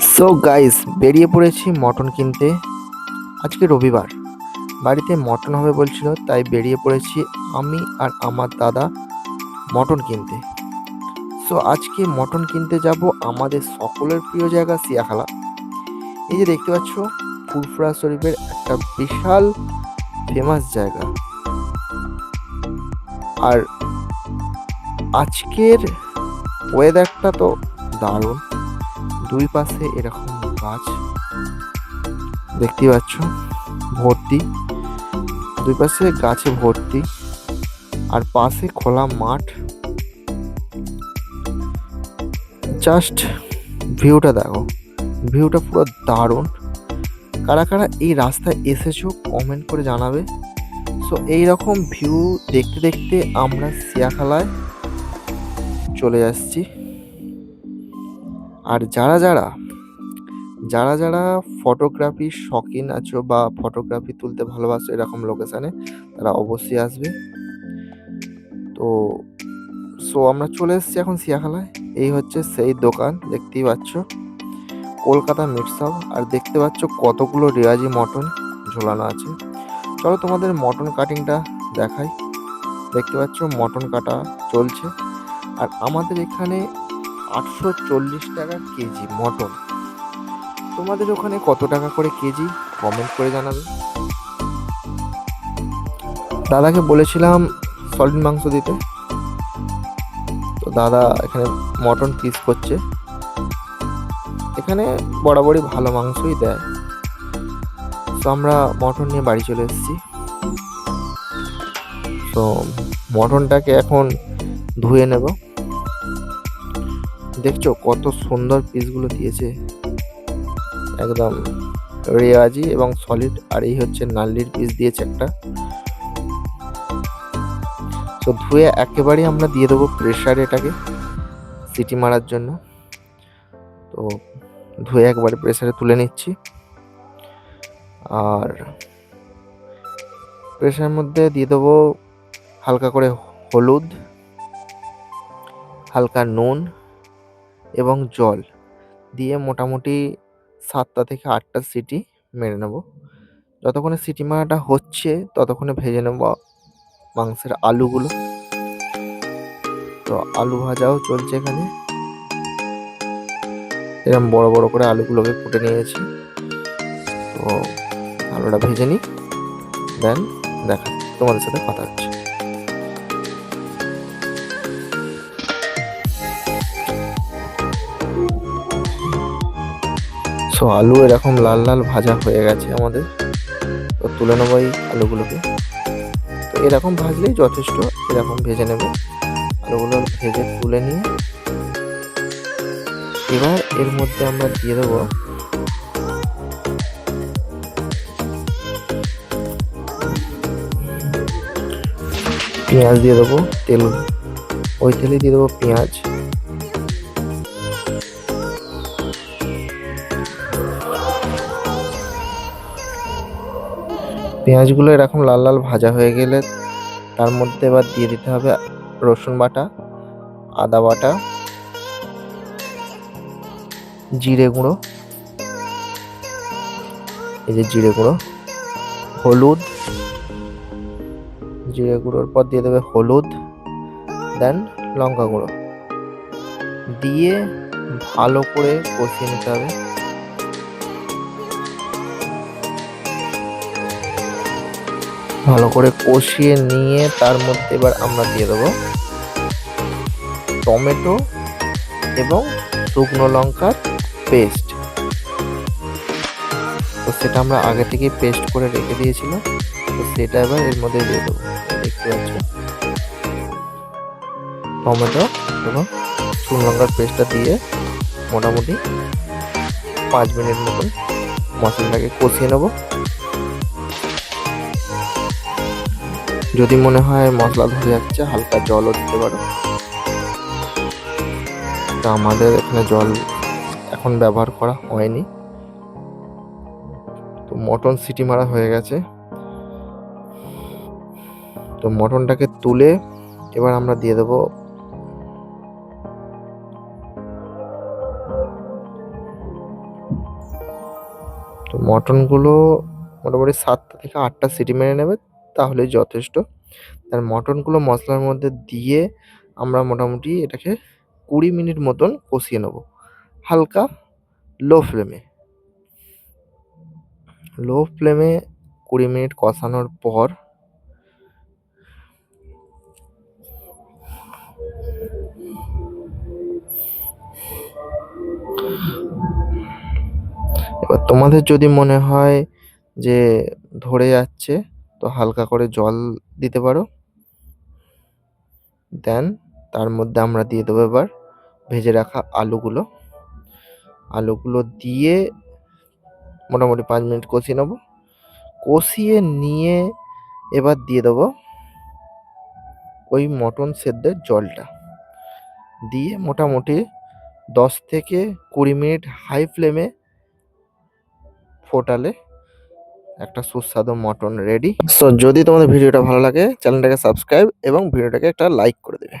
So guys বেরিয়ে পড়েছি mutton কিনতে। আজকে রবিবার। বাড়িতে মটন হবে বলছিল, তাই বেরিয়ে পড়েছি আমি আর আমার দাদা মটন কিনতে। সো আজকে মটন কিনতে যাব আমাদের সকলের প্রিয় জায়গা সিয়াখালা। এই যে দেখতে পাচ্ছ, ফুরফুরা শরীফের একটা বিশাল ফেমাস জায়গা। আর আজকের ওয়েদারটা তো দারুণ। দুই পাশে এরকম গাছ দেখতে পাচ্ছ, ভর্তি। দুই পাশে গাছে ভর্তি, আর পাশে খোলা মাঠ। জাস্ট ভিউটা দেখো, ভিউটা পুরো দারুণ। কারা কারা এই রাস্তায় এসেছ কমেন্ট করে জানাবে। সো এইরকম ভিউ দেখতে দেখতে আমরা সিয়াখালায় চলে আসছি আর যারা যারা যারা যারা ফটোগ্রাফির শখিন আছো বা ফটোগ্রাফি তুলতে ভালোবাসো এরকম লোকেশানে তারা অবশ্যই আসবে। তো সো আমরা চলে এসেছি এখন সিয়াখালায় এই হচ্ছে সেই দোকান, দেখতেই পাচ্ছ। কলকাতা মিট শপ আর দেখতে পাচ্ছ কতগুলো রেওয়াজি মটন ঝোলানো আছে। চলো তোমাদের মটন কাটিংটা দেখাই। দেখতে পাচ্ছ মটন কাটা চলছে। আর আমাদের এখানে আটশো চল্লিশ টাকা কেজি মটন। তোমাদের ওখানে কত টাকা করে কেজি? কমেন্ট করে জানাবে। দাদাকে বলেছিলাম সলিড মাংস দিতে। তো দাদা এখানে মটন পিস করছে। এখানে বরাবরই ভালো মাংসই দেয়। তো আমরা মটন নিয়ে বাড়ি চলে এসেছি। তো মটনটাকে এখন ধুয়ে নেব। দেখছ কত সুন্দর পিসগুলো দিয়েছে। একদম রেওয়াজি এবং সলিড আর এই হচ্ছে নাল্লির পিস দিয়েছে একটা। তো ধুয়ে একেবারেই আমরা দিয়ে দেবো প্রেশারে এটাকে সিটি মারার জন্য। তো ধুয়ে একবারে প্রেশারে তুলে নিচ্ছি। আর প্রেশারের মধ্যে দিয়ে দেবো হালকা করে হলুদ, হালকা নুন। এবং জল দিয়ে মোটামুটি সাতটা থেকে আটটা সিটি মেরে নেব। যতক্ষণে সিটি মারাটা হচ্ছে, ততক্ষণে ভেজে নেব মাংসের আলুগুলো। তো আলু ভাজাও চলছে এখানে। এরকম বড় বড় করে আলুগুলোকে কুটে নিয়েছি। তো আলুটা ভেজে নিই, দেন দেখা তোমাদের সাথে কথা হচ্ছে। সো আলু এরকম লাল লাল ভাজা হয়ে গেছে আমাদের। তো তুলে নেব এই আলুগুলোকে। তো এরকম ভাজলেই যথেষ্ট, এরকম ভেজে নেব। আলুগুলো ভেজে তুলে নিয়ে এবার এর মধ্যে আমরা দিয়ে দেবো পেঁয়াজ দিয়ে দেবো, তেল, ওই তেলে দিয়ে দেবো পেঁয়াজ। পেঁয়াজগুলো এরকম লাল লাল ভাজা হয়ে গেলে তার মধ্যে এবার দিয়ে দিতে হবে রসুন বাটা, আদা বাটা, জিরে গুঁড়ো। এই যে জিরে গুঁড়ো, হলুদ। জিরে গুঁড়োর পর দিয়ে দেবে হলুদ, দেন লঙ্কা গুঁড়ো। দিয়ে ভালো করে কষিয়ে নিতে হবে। ভালো করে কষিয়ে নিয়ে তার মধ্যে এবার আমরা দিয়ে দেবো টমেটো এবং শুকনো লঙ্কার পেস্ট। তো সেটা আমরা আগে থেকে পেস্ট করে রেখে দিয়েছিলাম। তো সেটা এবার এর মধ্যে দিয়ে দেবো। দেখতে পাচ্ছ? টমেটো এবং শুকনো লঙ্কার পেস্টটা দিয়ে মোটামুটি পাঁচ মিনিট মতন মশলাটাকে কষিয়ে নেব। যদি মনে হয় মশলা ধরে যাচ্ছে, হালকা জলও দিতে পারো। তো আমাদের এখানে জল এখন ব্যবহার করা হয়নি। তো মটন সিটি মারা হয়ে গেছে। তো মটনটাকে তুলে এবার আমরা দিয়ে দেবো তো মটনগুলো মোটামুটি ৭ টা থেকে আটটা সিটি মেরে নেবে। তাহলেই যথেষ্ট। আর মটনগুলো মশলার মধ্যে দিয়ে আমরা মোটামুটি এটাকে ২০ মিনিট মতন কষিয়ে নেব। হালকা লো ফ্লেমে। লো ফ্লেমে ২০ মিনিট কষানোর পর এবার তোমাদের যদি মনে হয় যে ধরে যাচ্ছে তো হালকা করে জল দিতে পারো। দেন তার মধ্যে আমরা দিয়ে দেবো এবার ভেজে রাখা আলুগুলো। আলুগুলো দিয়ে মোটামুটি ৫ মিনিট কষিয়ে নেব। কষিয়ে নিয়ে এবার দিয়ে দেবো ওই মটন সেদ্ধের জলটা। দিয়ে মোটামুটি ১০ থেকে ২০ মিনিট হাই ফ্লেমে ফোটালে একটা সুস্বাদু মটন রেডি। সো যদি তোমাদের ভিডিওটা ভালো লাগে চ্যানেলটাকে সাবস্ক্রাইব এবং ভিডিওটাকে একটা লাইক করে দেবে।